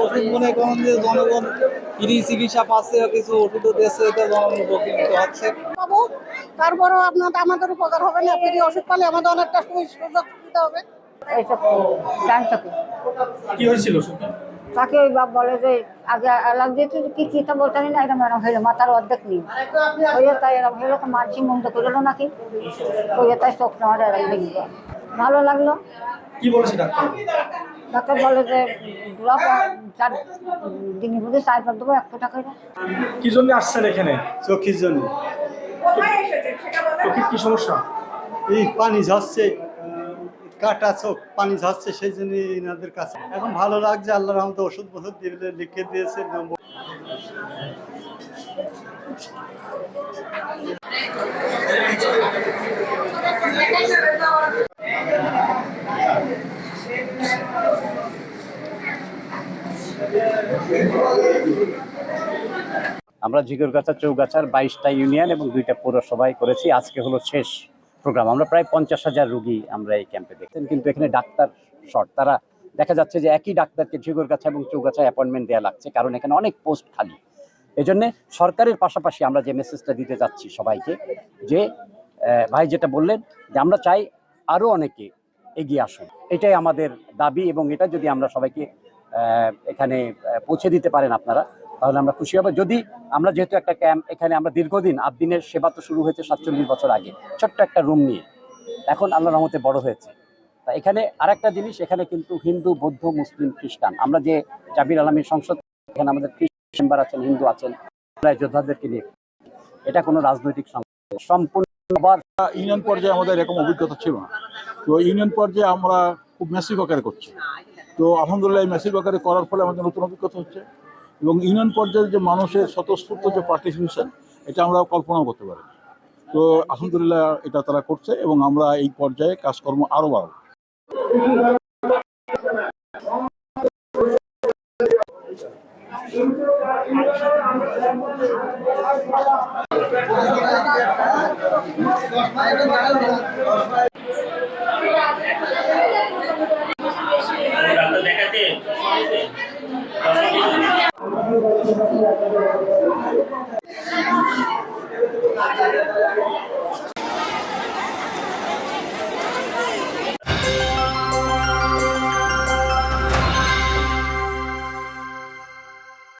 ওষুধ মনে করেন যে জনগণ ফ্রি চিকিৎসা পাচ্ছে কিছু ওষুধও দিচ্ছে এতে জনগণ উপকৃত হচ্ছে। তারপরেও আপনার আমাদের উপকার হবে না, ফ্রি ওষুধ পালে আমাদের অনেকটা সুযোগ সুবিধা হবে। এইসব ডান চোখে কি হয়েছিল তাকে ওই বাপ বলে যে আগে অ্যালার্ম দিয়েছে কি কি তা বলতে না এরকম এরকম হইল মাথার অর্ধেক নেই। ওই তাই এরকম হইল তো মানসিক মন্দ করল নাকি? ওই তাই চোখ নেওয়ার এরকম দেখল। ভালো লাগল। কি বলেছে ডাক্তার? ডাক্তার বলে যে ড্রপ চার দিনের মধ্যে চার পার দেবো একশো টাকা। কি জন্য আসছেন এখানে? চোখের জন্য। চোখের কি সমস্যা? এই পানি ঝরছে। কাটা চোখ, পানি ঝরছে, সেই জন্য এনাদের কাছে। এখন ভালো লাগছে, আল্লাহ রহমতে ওষুধ ওষুধ দিলে লিখে দিয়েছে, নম্বর। আমরা ঝিগরগাছা চৌগাছার বাইশটা ইউনিয়ন এবং দুইটা পৌরসভায় করেছি। আজকে হলো শেষ প্রোগ্রাম আমরা প্রায় পঞ্চাশ হাজার রুগী আমরা এই ক্যাম্পে দেখছেন কিন্তু এখানে ডাক্তার শর্ট তারা দেখা যাচ্ছে যে একই ডাক্তারকে ঝিগরগাছা এবং চৌগাছায় অ্যাপয়েন্টমেন্ট দেওয়া লাগছে, কারণ এখানে অনেক পোস্ট খালি। এই জন্যে সরকারের পাশাপাশি আমরা যে মেসেজটা দিতে যাচ্ছি সবাইকে, যে ভাই যেটা বললেন, যে আমরা চাই আরও অনেকে এগিয়ে আসুন। এটাই আমাদের দাবি এবং এটা যদি আমরা সবাইকে এখানে পৌঁছে দিতে পারেন আপনারা তাহলে আমরা খুশি হব। যদি আমরা যেহেতু একটা ক্যাম্প এখানে আমরা দীর্ঘদিন, আট দিনের সেবা তো শুরু হয়েছে সাতচল্লিশ বছর আগে, ছোট্ট একটা রুম নিয়ে। এখন আল্লাহ রহমতে বড় হয়েছে। তা এখানে আরেকটা জিনিস, এখানে কিন্তু হিন্দু, বৌদ্ধ, মুসলিম, খ্রিস্টান। আমরা যে জাবির আলমীর সংসদ, এখানে আমাদের খ্রিস্টান মেম্বার আছেন, হিন্দু আছেন আমরা যোদ্ধাদেরকে নিয়ে। এটা কোনো রাজনৈতিক সম্পূর্ণ আবার ইউনিয়ন পর্যায়ে আমাদের এরকম অভিজ্ঞতা ছিল না। তো ইউনিয়ন পর্যায়ে আমরা খুব ম্যাসিভ আকারে করছি। তো আলহামদুলিল্লাহ, এই ম্যাসিভ আকারে করার ফলে আমাদের নতুন অভিজ্ঞতা হচ্ছে। এবং ইউনিয়ন পর্যায়ে যে মানুষের স্বতঃস্ফূর্ত যে পার্টিসিপেশন এটা আমরা কল্পনাও করতে পারি। তো আলহামদুলিল্লাহ এটা তারা করছে এবং আমরা এই পর্যায়ে কাজকর্ম আরও বাড়াবো। すいません。